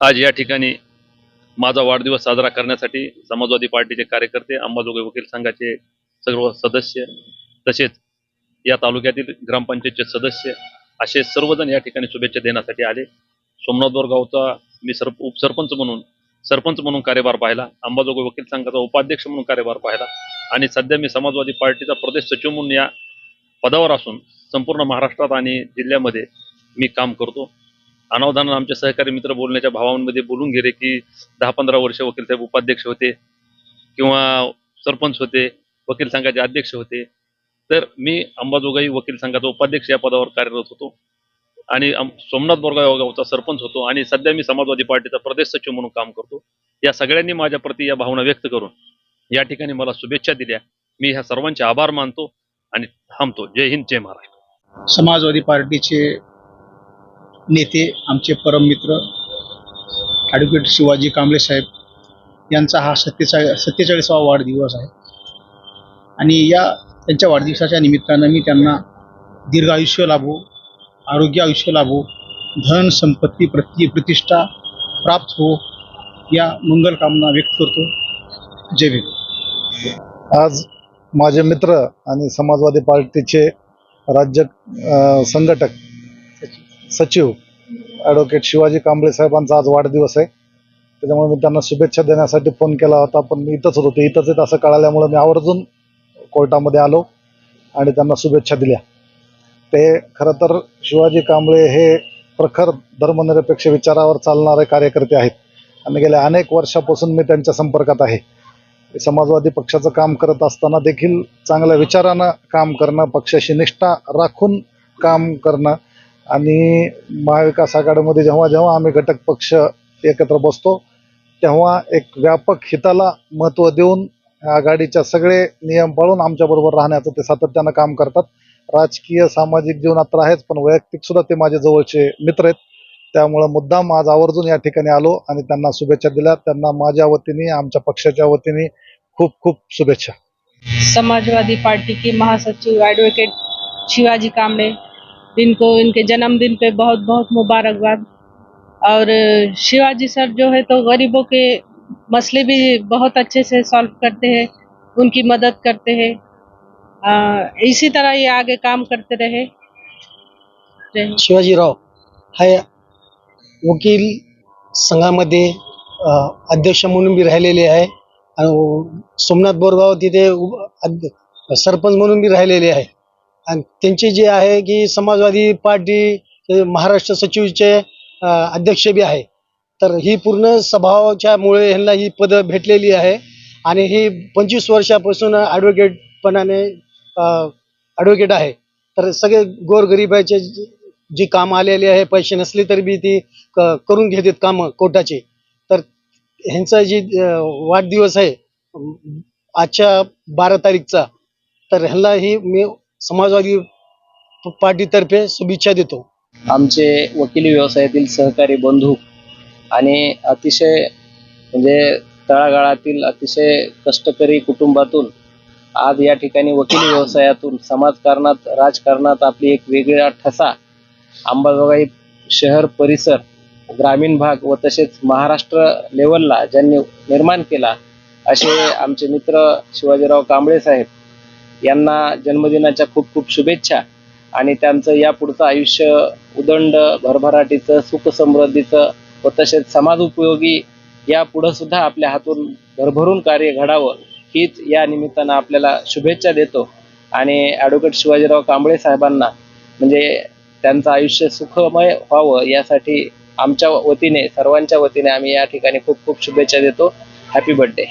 आज या ठिकाणी माझा वाढदिवस साजरा करण्यासाठी समाजवादी पार्टीचे कार्यकर्ते अंबाजोगाई वकील संघाचे सर्व सदस्य तसेच या तालुक्यातील ग्रामपंचायतचे सदस्य असे सर्वजण या ठिकाणी शुभेच्छा देण्यासाठी आले. सोमनाथवर गावचा मी सर उपसरपंच म्हणून सरपंच म्हणून कार्यभार पाहिला. अंबाजोगाई वकील संघाचा उपाध्यक्ष म्हणून कार्यभार पाहिला. आणि सध्या मी समाजवादी पार्टीचा प्रदेश सचिव म्हणून या पदावर असून संपूर्ण महाराष्ट्रात आणि जिल्ह्यामध्ये मी काम करतो. अनावधानानं आमचे सहकारी मित्र बोलण्याच्या भावांमध्ये बोलून गेले की दहा पंधरा वर्ष वकील साहेब उपाध्यक्ष होते किंवा सरपंच होते वकील संघाचे अध्यक्ष होते. तर मी अंबाजोगाई वकील संघाचा उपाध्यक्ष या पदावर कार्यरत होतो. आणि सोमनाथ बोरगाव गावचा सरपंच होतो आणि सध्या मी समाजवादी पार्टीचा प्रदेश सचिव म्हणून काम करतो. या सगळ्यांनी माझ्या प्रती या भावना व्यक्त करून या ठिकाणी मला शुभेच्छा दिल्या. मी ह्या सर्वांचे आभार मानतो आणि थांबतो. जय हिंद जय महाराष्ट्र. समाजवादी पार्टीचे नेते आमचे परम मित्र ॲडव्होकेट शिवाजी कांबळे साहेब यांचा हा सत्तेचा सत्तेचाळीसावा वाढदिवस आहे. आणि या त्यांच्या वाढदिवसाच्या निमित्तानं मी त्यांना दीर्घ आयुष्य लाभो आरोग्य आयुष्य लाभो धन संपत्ती प्रति प्रतिष्ठा प्राप्त हो या मंगल कामना व्यक्त करतो. जय भीम. आज माझे मित्र आणि समाजवादी पार्टीचे राज्य संघटक सचिव ॲडव्होकेट शिवाजी कांबळे साहेबांचा आज वाढदिवस आहे. त्याच्यामुळे मी त्यांना शुभेच्छा देण्यासाठी फोन केला होता पण मी इथंच होतो. इथंच आहेत असं कळाल्यामुळे मी आवर्जून कोर्टामध्ये आलो आणि त्यांना शुभेच्छा दिल्या. ते खरं तर शिवाजी कांबळे हे प्रखर धर्मनिरपेक्ष विचारावर चालणारे कार्यकर्ते आहेत. आणि गेल्या अनेक वर्षापासून मी त्यांच्या संपर्कात आहे. समाजवादी पक्षाचं काम करत असताना देखील चांगल्या विचारानं काम करणं पक्षाशी निष्ठा राखून काम करणं आणि महाविकास आघाडीमध्ये जेव्हा जेव्हा आम्ही घटक पक्ष एकत्र बसतो तेव्हा एक व्यापक हिताला महत्त्व देऊन आघाडीच्या सगळे नियम पाळून आमच्याबरोबर राहण्याचं ते सातत्यानं काम करतात. राजकीय सामाजिक जीवनात तर आहेच पण वैयक्तिक सुद्धा ते माझे जवळचे मित्र आहेत. त्यामुळं मुद्दाम आज आवर्जून या ठिकाणी आलो आणि त्यांना शुभेच्छा दिल्या. त्यांना माझ्या वतीने आमच्या पक्षाच्या वतीने खूप खूप शुभेच्छा. समाजवादी पार्टी की महासचिव ॲडव्होकेट शिवाजी कांबळे इनको इनके जन्मदिन पे बहुत बहुत मुबारकबाद। और शिवाजी सर जो है तो गरीबों के मसले भी बहुत अच्छे से सॉल्व करते हैं उनकी मदद करते हैं। इसी तरह ये आगे काम करते रहे। जय हिंद. शिवाजीराव हा वकील संघामध्ये अ, अध्यक्ष म्हणून बी राहिलेले सोमनाथ बोरगाव तिथे सरपंच म्हणून बी राहिलेले आणि त्यांचे जे आहे की समाजवादी पार्टी महाराष्ट्र सचिवचे अध्यक्ष बी आहे. तर ही पूर्ण स्वभावाच्यामुळे ह्यांना ही पदं भेटलेली आहे. आणि ही पंचवीस वर्षापासून ॲडव्होकेटपणाने ॲडव्होकेट आहे. तर सगळे गोरगरिबाचे जी कामं आलेली आहे पैसे नसले तरी बी ती क- करून घेतात कामं कोर्टाचे. तर ह्यांचा जी वाढदिवस आहे आजच्या बारा तारीखचा तर ह्यांना ही मी समाजवादी पार्टीतर्फे शुभेच्छा देतो. आमचे वकिली व्यवसायातील सहकारी बंधू आणि अतिशय म्हणजे तळागाळातील अतिशय कष्टकरी कुटुंबातून आज या ठिकाणी वकिली व्यवसायातून समाजकारणात राजकारणात आपली एक वेगळा ठसा अंबाजोगाई शहर परिसर ग्रामीण भाग व तसेच महाराष्ट्र लेवलला ज्यांनी निर्माण केला असे आमचे मित्र शिवाजीराव कांबळे साहेब यांना जन्मदिनाच्या खूप खूप शुभेच्छा. आणि त्यांचं या पुढचं आयुष्य उदंड भरभराटीचं सुख समृद्धीचं व तसेच समाज उपयोगी या पुढं सुद्धा आपल्या हातून भरभरून कार्य घडावं हीच या निमित्तानं आपल्याला शुभेच्छा देतो. आणि ॲडव्होकेट शिवाजीराव कांबळे साहेबांना म्हणजे त्यांचं आयुष्य सुखमय व्हावं यासाठी आमच्या वतीने सर्वांच्या वतीने आम्ही या ठिकाणी खूप खूप शुभेच्छा देतो. हॅपी बर्थडे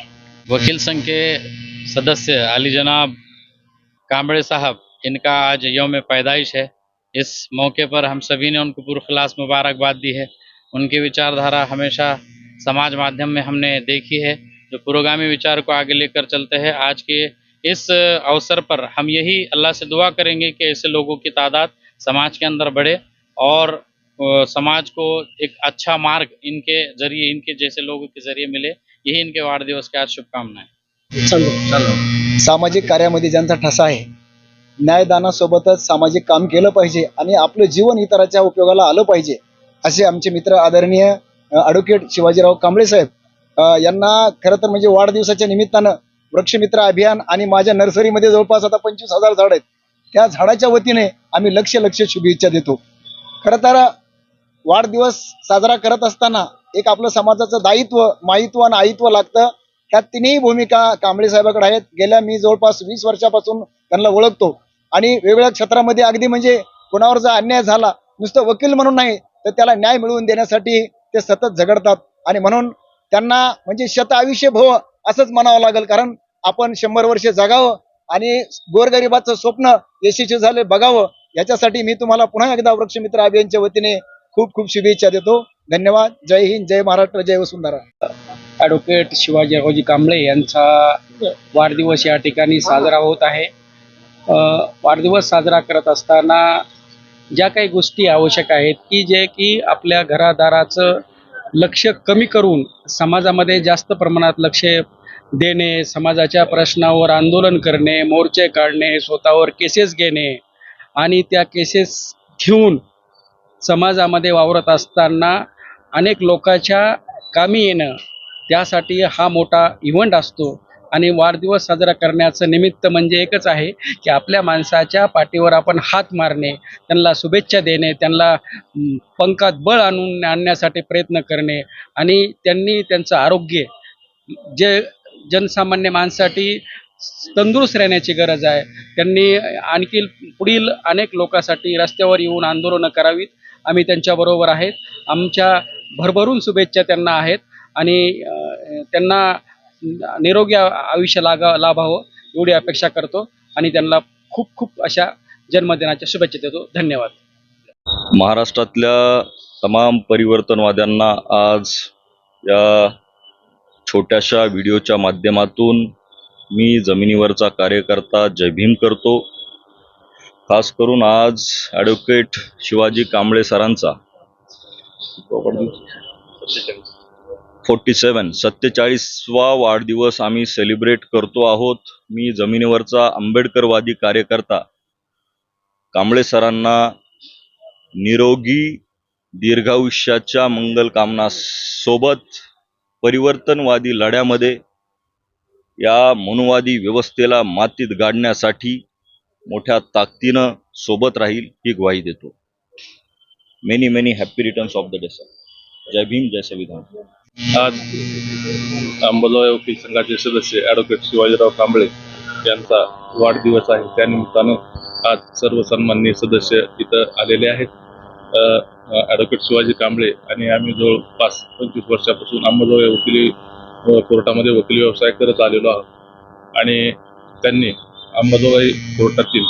वकील संख्ये सदस्य अली जनाब कांबड़े साहब, इनका आज यौम पैदाइश है। इस मौके पर हम सभी ने उनको पुरखलास मुबारकबाद दी है। उनकी विचारधारा हमेशा समाज माध्यम में हमने देखी है, जो पुरोगामी विचार को आगे लेकर चलते हैं। आज के इस अवसर पर हम यही अल्लाह से दुआ करेंगे कि ऐसे लोगों की तादाद समाज के अंदर बढ़े और समाज को एक अच्छा मार्ग इनके ज़रिए, इनके जैसे लोगों के ज़रिए मिले। यही इनके वाढ दिवस की आज शुभकामनाएँ। सामाजिक कार्यामध्ये ज्यांचा ठसा आहे न्यायदानासोबतच सामाजिक काम केलं पाहिजे आणि आपलं जीवन इतराच्या उपयोगाला आलं पाहिजे असे आमचे मित्र आदरणीय ॲडव्होकेट शिवाजीराव कांबळे साहेब यांना खरं तर म्हणजे वाढदिवसाच्या निमित्तानं वृक्षमित्र अभियान आणि माझ्या नर्सरीमध्ये जवळपास आता पंचवीस हजार झाड आहेत. त्या झाडाच्या वतीने आम्ही लक्ष लक्ष शुभेच्छा देतो. खरं तर वाढदिवस साजरा करत असताना एक आपलं समाजाचं दायित्व मायित्व आणि आयित्व लागतं. ह्या तिन्ही भूमिका कांबळे साहेबाकडे आहेत. गेल्या मी जवळपास वीस वर्षापासून त्यांना ओळखतो. आणि वेगवेगळ्या क्षेत्रामध्ये अगदी म्हणजे कोणावर जर अन्याय झाला नुसतं वकील म्हणून नाही तर त्याला न्याय मिळवून देण्यासाठी ते सतत झगडतात. आणि म्हणून त्यांना म्हणजे शत आयुष्य भव असंच म्हणावं लागेल कारण आपण शंभर वर्ष जगावं आणि गोरगरिबाचं स्वप्न यशस्वी झाले बघावं. याच्यासाठी मी तुम्हाला पुन्हा एकदा वृक्षमित्र अभियानच्या वतीने खूप खूप शुभेच्छा देतो. धन्यवाद. जय हिंद जय महाराष्ट्र जय वसुंधरा. ॲडव्होकेट शिवाजीरावजी कांबळे यांचा वाढदिवस या ठिकाणी साजरा होत आहे. वाढदिवस साजरा करत असताना ज्या काही गोष्टी आवश्यक आहेत की जे की आपल्या घरादाराचं लक्ष कमी करून समाजामध्ये जास्त प्रमाणात लक्ष देणे समाजाच्या प्रश्नावर आंदोलन करणे मोर्चे काढणे स्वतःवर केसेस घेणे आणि त्या केसेस घेऊन समाजामध्ये वावरत असताना अनेक लोकांच्या कामी येणं त्यासाठी हा मोठा इव्हेंट असतो आणि वाढदिवस साजरा करण्याचं निमित्त म्हणजे एकच आहे की आपल्या माणसाच्या पाठीवर आपण हात मारणे त्यांना शुभेच्छा देणे त्यांना पंखात बळ आणून आणण्यासाठी प्रयत्न करणे आणि त्यांनी त्यांचं आरोग्य जे जनसामान्य माणसाठी तंदुरुस्त राहण्याची गरज आहे. त्यांनी आणखी पुढील अनेक लोकांसाठी रस्त्यावर येऊन आंदोलनं करावीत. आम्ही त्यांच्याबरोबर आहेत. आमच्या भरभरून शुभेच्छा त्यांना आहेत. आणि त्यांना निरोगी आयुष्य लागा लाभावं एवढी अपेक्षा करतो आणि त्यांना खूप खूप अशा जन्मदिनाच्या शुभेच्छा देतो. धन्यवाद. महाराष्ट्रातल्या तमाम परिवर्तनवाद्यांना आज या छोट्याशा व्हिडिओच्या माध्यमातून मी जमिनीवरचा कार्यकर्ता जय भीम करतो. खास करून आज ॲडव्होकेट शिवाजी कांबळे सरांचा. फोर्टी सेवन सत्तेचाळीसवा वाढदिवस आम्ही सेलिब्रेट करतो आहोत. मी जमिनीवरचा आंबेडकरवादी कार्यकर्ता. कांबळे सरांना निरोगी दीर्घायुष्याच्या मंगल सोबत परिवर्तनवादी लढ्यामध्ये या मनुवादी व्यवस्थेला मातीत गाडण्यासाठी मोठ्या ताकदीनं सोबत राहील ही ग्वाही देतो. Many many happy returns of the day sir जय भीम जय संविधान. आज अंबाजोगाई वकील संघाचे सदस्य ॲडव्होकेट शिवाजीराव कांबळे यांचा वाढदिवस आहे. त्यानिमित्तानं आज सर्व सन्माननीय सदस्य इथं आलेले आहेत. ॲडव्होकेट शिवाजी कांबळे आणि आम्ही जवळपास पंचवीस वर्षापासून अंबाजोगाई वकिली कोर्टामध्ये वकिली व्यवसाय करत आलेलो आहोत. आणि त्यांनी अंबाजोगाई कोर्टातील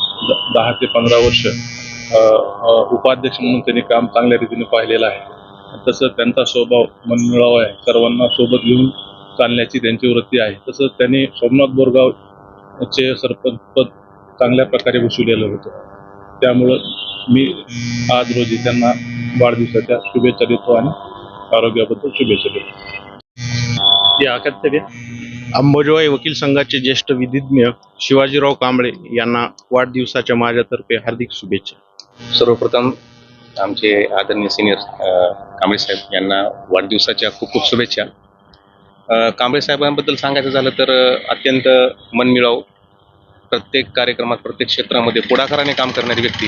दहा ते पंधरा वर्ष उपाध्यक्ष म्हणून त्यांनी काम चांगल्या रीतीने पाहिलेलं आहे. तसं त्यांचा स्वभाव मनमिळावा आहे. सर्वांना सोबत घेऊन चालण्याची त्यांची वृत्ती आहे. तसंच त्यांनी सोमनाथ बोरगावचे सरपंच पद चांगल्या प्रकारे भूषविलेलं होतं. त्यामुळं मी आज रोजी त्यांना वाढदिवसाच्या शुभेच्छा देतो आणि आरोग्याबद्दल शुभेच्छा देतो. या कर्तव्य अंबाजोगाई वकील संघाचे ज्येष्ठ विधिज्ञ शिवाजीराव कांबळे यांना वाढदिवसाच्या माझ्यातर्फे हार्दिक शुभेच्छा. सर्वप्रथम आमचे आदरणीय सिनियर कांबळे साहेब यांना वाढदिवसाच्या खूप खूप शुभेच्छा. कांबळे साहेबांबद्दल सांगायचं झालं तर अत्यंत मनमिळाव प्रत्येक कार्यक्रमात प्रत्येक क्षेत्रामध्ये पुढाकाराने काम करणारी व्यक्ती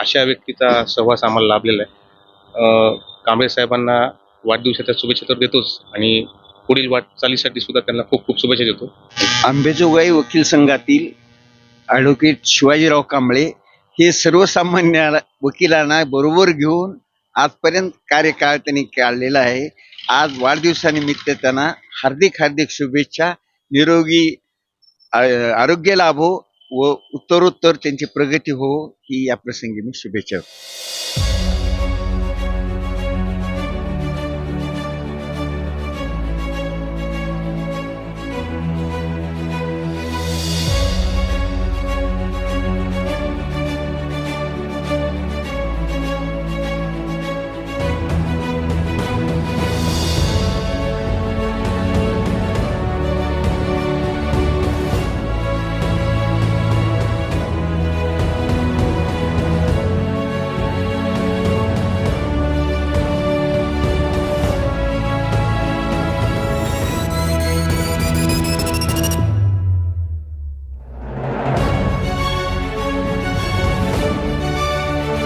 अशा व्यक्तीचा सहवास आम्हाला लाभलेला आहे. कांबळे साहेबांना वाढदिवसाच्या शुभेच्छा तर देतोच आणि पुढील वाटचालीसाठी सुद्धा त्यांना खूप खूप शुभेच्छा देतो. आंबेजोगाई वकील संघातील ॲडव्होकेट शिवाजीराव कांबळे हे सर्वसामान्य वकिलांना बरोबर घेऊन आजपर्यंत कार्यकाळ त्यांनी काढलेला आहे. आज वाढदिवसानिमित्त त्यांना हार्दिक हार्दिक शुभेच्छा. निरोगी आरोग्य लाभो व उत्तरोत्तर त्यांची प्रगती हो ही या प्रसंगी मी शुभेच्छा